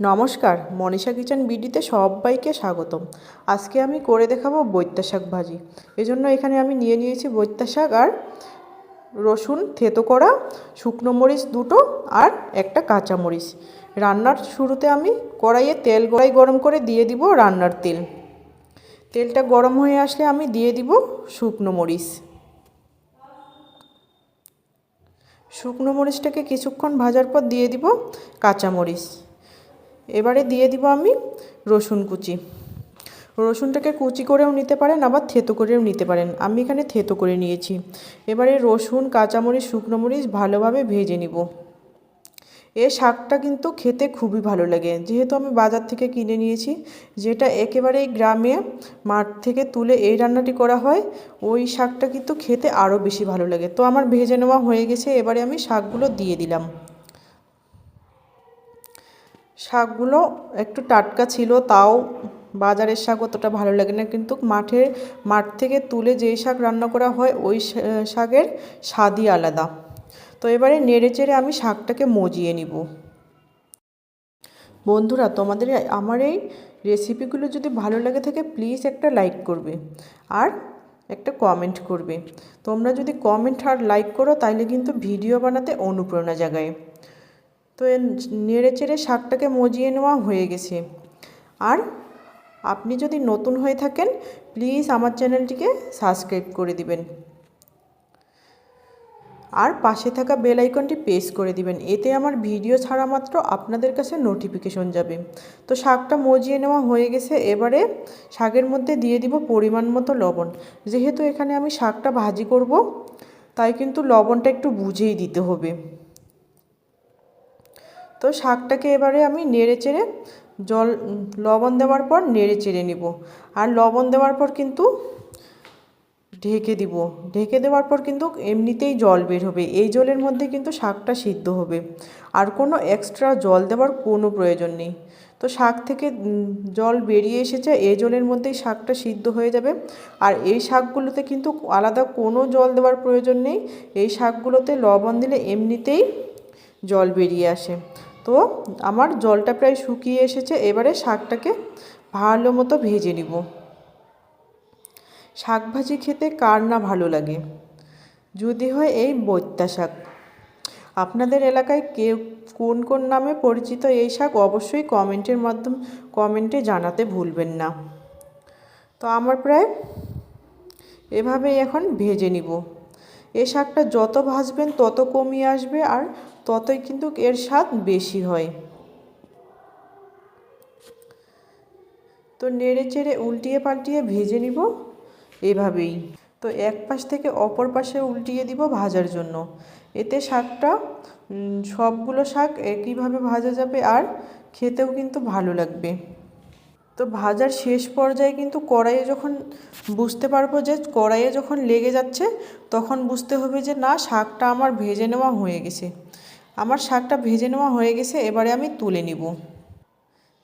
নমস্কার, মনীষা কিচেন বিডিতে সবাইকে স্বাগতম। আজকে আমি করে দেখাবো বৈত্যা শাক ভাজি। এজন্য এখানে আমি নিয়ে নিয়েছি বৈত্যা শাক আর রসুন, থেতো করা, শুকনো মরিচ দুটো আর একটা কাঁচা মরিচ। রান্নার শুরুতে আমি কড়াইয়ে তেল কড়াই গরম করে দিয়ে দিব রান্নার তেল। তেলটা গরম হয়ে আসলে আমি দিয়ে দিব শুকনো মরিচ। শুকনো মরিচটাকে কিছুক্ষণ ভাজার পর দিয়ে দিব কাঁচা মরিচ। এবারে দিয়ে দিব আমি রসুন কুচি। রসুনটাকে কুচি করেও নিতে পারেন, আবার থেতো করেও নিতে পারেন। আমি এখানে থেতো করে নিয়েছি। এবারে রসুন, কাঁচামরিচ, শুকনো মরিচ ভালোভাবে ভেজে নিব। এ শাকটা কিন্তু খেতে খুবই ভালো লাগে। যেহেতু আমি বাজার থেকে কিনে নিয়েছি, যেটা একেবারেই গ্রামে মাঠ থেকে তুলে এই রান্নাটি করা হয়, ওই শাকটা কিন্তু খেতে আরও বেশি ভালো লাগে। তো আমার ভেজে নেওয়া হয়ে গেছে, এবারে আমি শাকগুলো দিয়ে দিলাম। শাকগুলো একটু টাটকা ছিল, তাও বাজারের শাক অতটা ভালো লাগে না। কিন্তু মাঠের মাঠ থেকে তুলে যেই শাক রান্না করা হয়, ওই শাকের স্বাদই আলাদা। তো এবারে নেড়ে চেড়ে আমি শাকটাকে মজিয়ে নিব। বন্ধুরা, তোমাদের আমার এই রেসিপিগুলো যদি ভালো লাগে থাকে, প্লিজ একটা লাইক করবে আর একটা কমেন্ট করবে। তোমরা যদি কমেন্ট আর লাইক করো তাহলে কিন্তু ভিডিও বানাতে অনুপ্রেরণা জাগায়। তো নেড়ে চেড়ে শাকটাকে মজিয়ে নেওয়া হয়ে গেছে। আর আপনি যদি নতুন হয়ে থাকেন প্লিজ আমার চ্যানেলটিকে সাবস্ক্রাইব করে দিবেন। আর পাশে থাকা বেল আইকনটি প্রেস করে দিবেন। এতে আমার ভিডিও ছাড়া মাত্র আপনাদের কাছে নোটিফিকেশন যাবে। তো শাকটা মজিয়ে নেওয়া হয়ে গেছে। এবারে শাকের মধ্যে দিয়ে দিব পরিমাণ মতো লবণ। যেহেতু এখানে আমি শাকটা ভাজি করব, তাই কিন্তু লবণটা একটু বুঝেই দিতে হবে। তো শাকটাকে এবারে আমি নেড়ে চেড়ে জল, লবণ দেওয়ার পর নেড়ে চেড়ে নিব। আর লবণ দেওয়ার পর কিন্তু ঢেকে দিব। ঢেকে দেওয়ার পর কিন্তু এমনিতেই জল বের হবে। এই জলের মধ্যে কিন্তু শাকটা সিদ্ধ হবে। আর কোনো এক্সট্রা জল দেওয়ার কোনো প্রয়োজন নেই। তো শাক থেকে জল বেরিয়ে এসেছে, এই জলের মধ্যেই শাকটা সিদ্ধ হয়ে যাবে। আর এই শাকগুলোতে কিন্তু আলাদা কোনো জল দেওয়ার প্রয়োজন নেই। এই শাকগুলোতে লবণ দিলে এমনিতেই জল বেরিয়ে আসে। তো আমার জলটা প্রায় শুকিয়ে এসেছে, এবারে শাকটাকে ভালো মতো ভেজে নিব। শাক ভাজি খেতে কার না ভালো লাগে? যদি হয় এই বৈত্যা শাক। আপনাদের এলাকায় কে কোন কোন নামে পরিচিত এই শাক অবশ্যই কমেন্টের মাধ্যম, কমেন্টে জানাতে ভুলবেন না। তো আমার প্রায় এভাবেই এখন ভেজে নিব। এই শাকটা যত ভাজবেন তত কমিয়ে আসবে আর ততই কিন্তু এর স্বাদ বেশি হয়। তো নেড়ে চেড়ে উল্টিয়ে পাল্টিয়ে ভেজে নিব এভাবেই। তো এক পাশ থেকে অপর পাশে উল্টিয়ে দিব ভাজার জন্য। এতে শাকটা সবগুলো শাক একইভাবে ভাজা যাবে আর খেতেও কিন্তু ভালো লাগবে। তো ভাজার শেষ পর্যায়ে কিন্তু কড়াইয়ে যখন বুঝতে পারব যে কড়াইয়ে যখন লেগে যাচ্ছে, তখন বুঝতে হবে যে না, শাকটা আমার ভেজে নেওয়া হয়ে গেছে। আমার শাকটা ভেজে নেওয়া হয়ে গেছে, এবারে আমি তুলে নিব।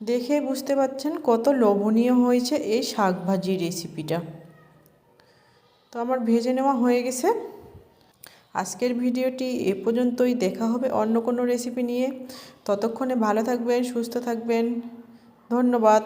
দেখে বুঝতে পাচ্ছেন কত লোভনীয় হয়েছে এই শাক ভাজি রেসিপিটা। তো আমার ভেজে নেওয়া হয়ে গেছে। আজকের ভিডিওটি এ পর্যন্তই, দেখা হবে অন্য কোনো রেসিপি নিয়ে। ততক্ষণে ভালো থাকবেন, সুস্থ থাকবেন। ধন্যবাদ।